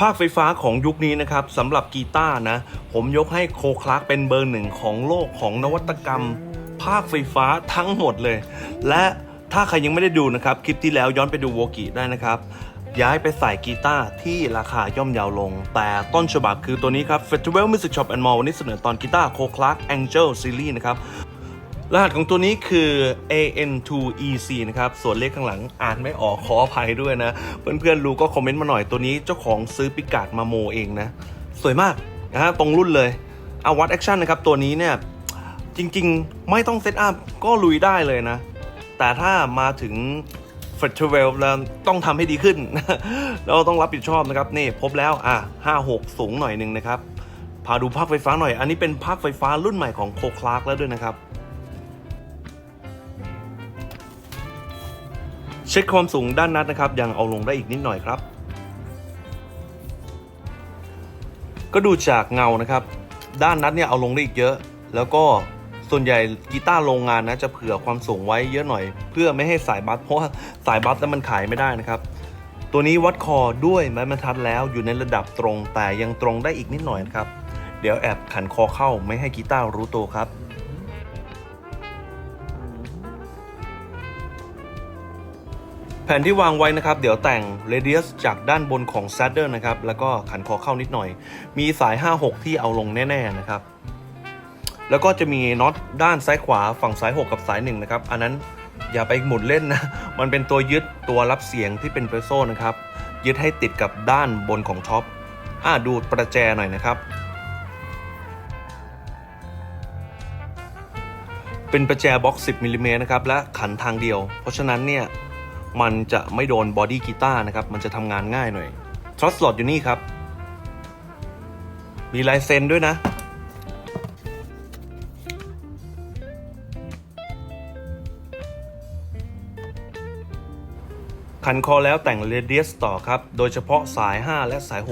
ภาคไฟฟ้าของยุคนี้นะครับสำหรับกีตาร์นะ ผมยกให้โคคลาร์กเป็นเบอร์หนึ่งของโลกของนวัตกรรม ภาคไฟฟ้าทั้งหมดเลย และถ้าใครยังไม่ได้ดูนะครับคลิปที่แล้วย้อนไปดูโวกิได้นะครับย้ายไปใส่กีตาร์ที่ราคาย่อมเยาวลง แต่ต้นฉบับคือตัวนี้ครับ Festival Music Shop and Mall วันนี้เสนอตอนกีตาร์โคคลาร์ก Angel Series นะครับ รหัสของตัวนี้คือ AN2EC นะครับ ส่วนเลขข้างหลังอ่านไม่ออกขออภัยด้วยนะ เพื่อนๆรู้ก็คอมเมนต์มาหน่อยตัวนี้เจ้าของซื้อปิกาดมาโมเองนะ สวยมากนะฮะตรงรุ่นเลยเอาวัดแอคชั่นนะครับ ตัวนี้เนี่ย จริงๆ ไม่ต้องเซตอัพก็ลุยได้เลยนะ แต่ถ้ามาถึง f e s t i v a l แล้วต้องทำให้ดีขึ้น เราต้องรับผิดชอบนะครับ นี่พบแล้วอะ56 สูงหน่อยหนึ่งนะครับพาดูภาคไฟฟ้าหน่อย อันนี้เป็นภาคไฟฟ้ารุ่นใหม่ของโคคลาร์กแล้วด้วยนะครับ ช็คความสูงด้านนัดนะครับ ยังเอาลงได้อีกนิดหน่อยครับ ก็ดูจากเงานะครับ ด้านนัดเนี่ยเอาลงได้อีกเยอะ แล้วก็ส่วนใหญ่กีตาร์โรงงานนะจะเผื่อความสูงไว้เยอะหน่อย เพื่อไม่ให้สายบัสเพราะว่าสายบัสแล้วมันขายไม่ได้นะครับ ตัวนี้วัดคอด้วยไม้บรรทัดแล้วอยู่ในระดับตรงแต่ยังตรงได้อีกนิดหน่อยนะครับ เดี๋ยวแอบขันคอเข้าไม่ให้กีตาร์รู้ตัวครับ แผ่นที่วางไว้นะครับ เดี๋ยวแต่ง radius จากด้านบนของ saddle นะครับ แล้วก็ขันคอเข้านิดหน่อย มีสาย 5-6 ที่เอาลงแน่ ๆ นะครับ แล้วก็จะมีน็อตด้านซ้ายขวาฝั่งซ้าย 6 กับซ้าย 1 นะครับ อันนั้นอย่าไปหมุนเล่นนะ มันเป็นตัวยึดตัวรับเสียงที่เป็นเปโซนะครับ ยึดให้ติดกับด้านบนของท็อปอ่าดูประแจหน่อยนะครับเป็นประแจบ็อก 10มิลลิเมตรนะครับ และขันทางเดียว เพราะฉะนั้นเนี่ย มันจะไม่โดนบอดี้กีตาร์นะครับ มันจะทำงานง่ายหน่อยทรอสลอดอยู่นี่ครับ มีลายเซ็นด้วยนะขันคอแล้วแต่งเรเดียสต่อครับ โดยเฉพาะสาย 5 และสาย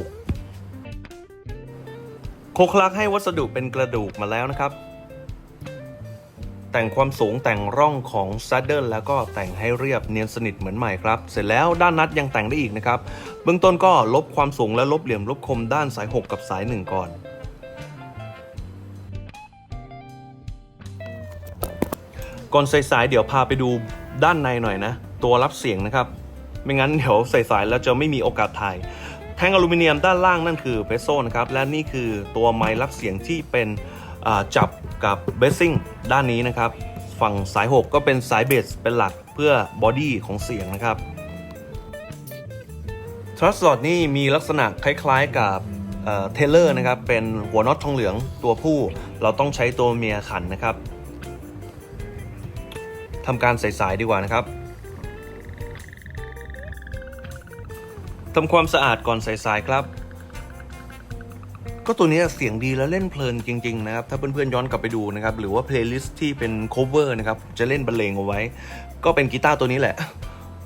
6 โคคลักให้วัสดุเป็นกระดูกมาแล้วนะครับ แต่งความสูงแต่งร่องของ saddle แล้วก็แต่งให้เรียบเนียนสนิทเหมือนใหม่ครับ เสร็จแล้วด้านนัดยังแต่งได้อีกนะครับ เบื้องต้นก็ลบความสูงและลบเหลี่ยมลบคมด้านสาย 6 กับสาย 1 ก่อนก่อนใส่สายเดี๋ยวพาไปดูด้านในหน่อยนะ ตัวรับเสียงนะครับ ไม่งั้นเดี๋ยวใส่สายแล้วจะไม่มีโอกาสถ่าย แท่งอลูมิเนียมด้านล่างนั่นคือเพโซนะครับ และนี่คือตัวไม้รับเสียงที่เป็นจับกับเบสซิ่ง ด้านนี้นะครับ ฝั่งสาย 6 ก็เป็นสายเบสเป็นหลักเพื่อบอดี้ของเสียงนะครับทรัสลอดนี่มีลักษณะคล้ายๆกับเทเลอร์นะครับ เป็นหัวน็อตทองเหลืองตัวผู้ เราต้องใช้ตัวเมียขันนะครับทำการใส่สายดีกว่านะครับทำความสะอาดก่อนใส่สายครับ ก็ตัวนี้เสียงดีและเล่นเพลินจริง ๆ นะครับ ถ้าเพื่อนๆย้อนกลับไปดูนะครับ หรือว่าเพลย์ลิสต์ที่เป็น cover นะครับ จะเล่นบรรเลงเอาไว้ ก็เป็นกีตาร์ตัวนี้แหละ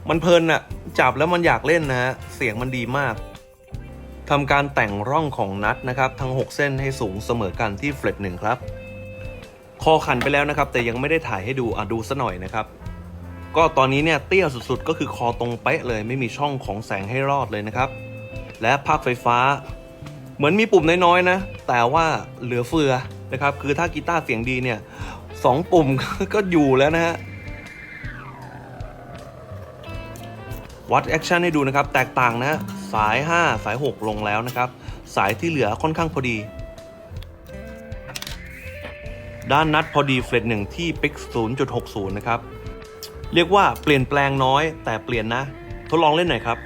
มันเพลินอะจับแล้วมันอยากเล่นนะฮะเสียงมันดีมากทำการแต่งร่องของนัดนะครับทั้ง 6 เส้นให้สูงเสมอกันที่เฟลตหนึ่งครับ คอขันไปแล้วนะครับ แต่ยังไม่ได้ถ่ายให้ดูอะดูซะหน่อยนะครับ ก็ตอนนี้เนี่ยเตี้ยสุดๆ ก็คือคอตรงเป๊ะเลยไม่มีช่องของแสงให้รอดเลยนะครับ และภาคไฟฟ้า เหมือนมีปุ่มน้อยๆนะ แต่ว่าเหลือเฟือนะครับ คือถ้ากีตาร์เสียงดีเนี่ยสองปุ่มก็อยู่แล้วนะฮะวัดแอคชั่นให้ดูนะครับ แตกต่างนะสาย 5 สาย 6 ลงแล้วนะครับ สายที่เหลือค่อนข้างพอดี ด้านนัดพอดีเฟลตหนึ่งที่ปิก0.60 นะครับ เรียกว่าเปลี่ยนแปลงน้อยแต่เปลี่ยนนะ ทดลองเล่นหน่อยครับ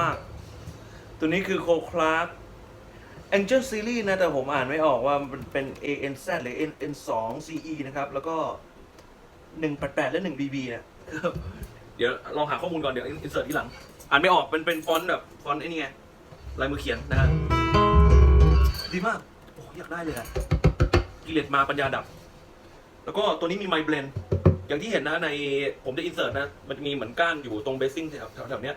มาก ๆ ตัวนี้คือโคคลาร์ก Angel Series นะ แต่ผมอ่านไม่ออกว่ามันเป็น ANZ หรือ NN2 CE นะครับ แล้วก็ 188 และ 1BB เนี่ยเดี๋ยวลองหาข้อมูลก่อน เดี๋ยวอินเสิร์ตที่หลัง อ่านไม่ออกเป็นเป็นฟอนต์แบบฟอนต์ไอ้นี่ไง ลายมือเขียนนะฮะดีมาก โอ้อยากได้เลยอะกิเลสมาปัญญาดับ แล้วก็ตัวนี้มีไมเบลนอย่างที่เห็นนะในผมจะอินเสิร์ตนะ มันจะมีเหมือนก้านอยู่ตรงเบสซิ่งแถวแถวเนี้ย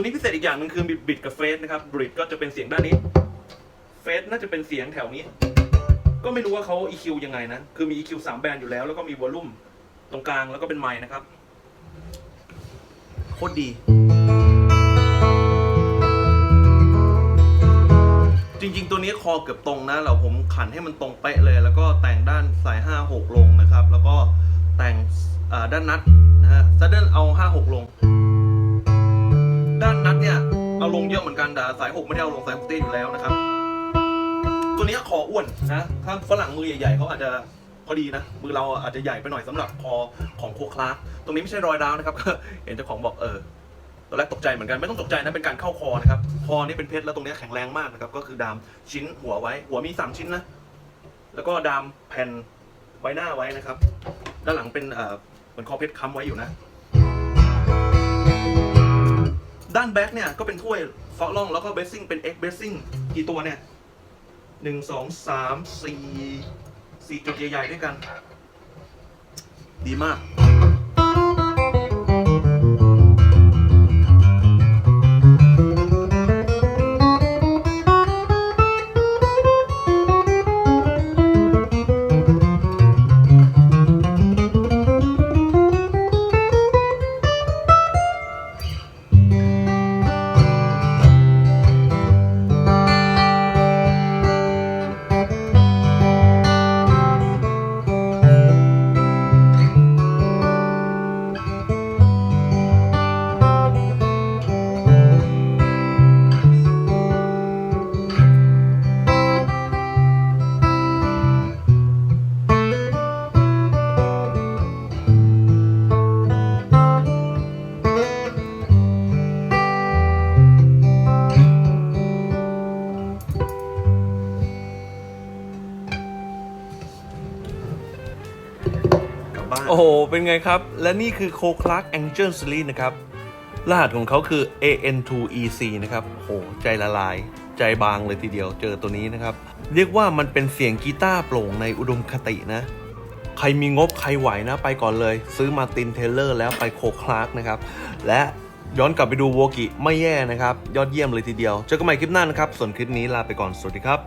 ตัวนี้พิเศษอีกอย่างหนึงคือบิดบิดกับเฟสนะครับบริดก็จะเป็นเสียงด้านนี้ เฟสน่าจะเป็นเสียงแถวนี้ ก็ไม่รู้ว่าเขา EQ ยังไงนะ คือมี EQ 3แบนด์อยู่แล้ว แล้วก็มีวอลลุ่มตรงกลางแล้วก็เป็นไมค์นะครับ โคตรดี จริงๆ ตัวนี้คอเกือบตรงนะ เราผมขันให้มันตรงเป๊ะเลย แล้วก็แต่งด้านสาย 5 6 ลงนะครับ แล้วก็แต่งอ่าด้านนัดนะฮะซัดเดิลเอา 5 6 ลง งเยอะเหมือนกันแต่สาย6ไม่ได้เอาลงสาย6เต้อยู่แล้วนะครับ ตัวนี้คออ้วนนะถ้าฝรั่งมือใหญ่ๆเขาอาจจะพอดีนะมือเราอาจจะใหญ่ไปหน่อยสำหรับคอของโคคลาสตรงนี้ไม่ใช่รอยร้าวนะครับเห็นเจ้าของบอกเออตอนแรกตกใจเหมือนกันไม่ต้องตกใจนะเป็นการเข้าคอนะครับคอนี่เป็นเพชรแล้วตรงนี้แข็งแรงมากนะครับก็คือดามชิ้นหัวไว้ หัวมี 3 ชิ้นนะแล้วก็ดามแผ่นไว้หน้าไว้นะครับ ด้านหลังเป็นเอ่อเหมือนคอเพชรค้ำไว้อยู่นะ ด้านแบ็คเนี่ยก็เป็นถ้วยฟอกล่องแล้วก็เบสซิ่งเป็น X เบสซิ่งกี่ตัวเนี่ยหนึ่งสองสามสี่สี่จุดใหญ่ๆด้วยกัน ดีมาก บ้าน โอ้โห เป็นไงครับ และนี่คือ Co Clark Angel Series นะครับ รหัสของเขาคือ AN2EC นะครับ โอ้โห ใจละลาย ใจบางเลยทีเดียวเจอตัวนี้นะครับ เรียกว่ามันเป็นเสียงกีตาร์โปร่งในอุดมคตินะ ใครมีงบใครไหวนะไปก่อนเลย ซื้อมาตินเทเลอร์แล้วไปโคคลาร์กนะครับ และย้อนกลับไปดูโวกิไม่แย่นะครับ ยอดเยี่ยมเลยทีเดียว เจอกันใหม่คลิปหน้านะครับ ส่วนคลิปนี้ลาไปก่อน สวัสดีครับ